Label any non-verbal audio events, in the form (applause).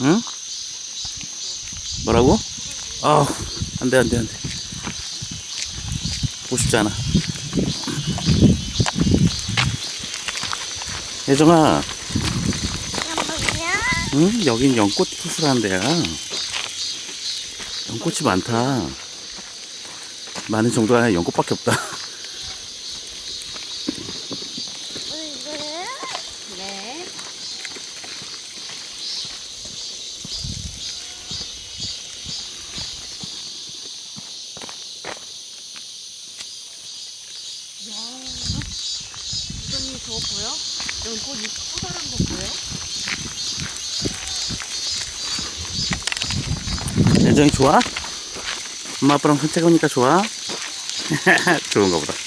응? 뭐라고? 아, 안 돼, 안 돼, 안 돼. 보고 싶지 않아. 예정아, 응? 여긴 연꽃 투수라는 데야. 연꽃이 많다. 많은 정도가 아니라 연꽃밖에 없다. (laughs) 네. 이건이 저거 보여? 연꽃 이 커다란 거 보여? 예정이 좋아? 엄마 아빠랑 산책 오니까 좋아? (laughs) 좋은가 보다.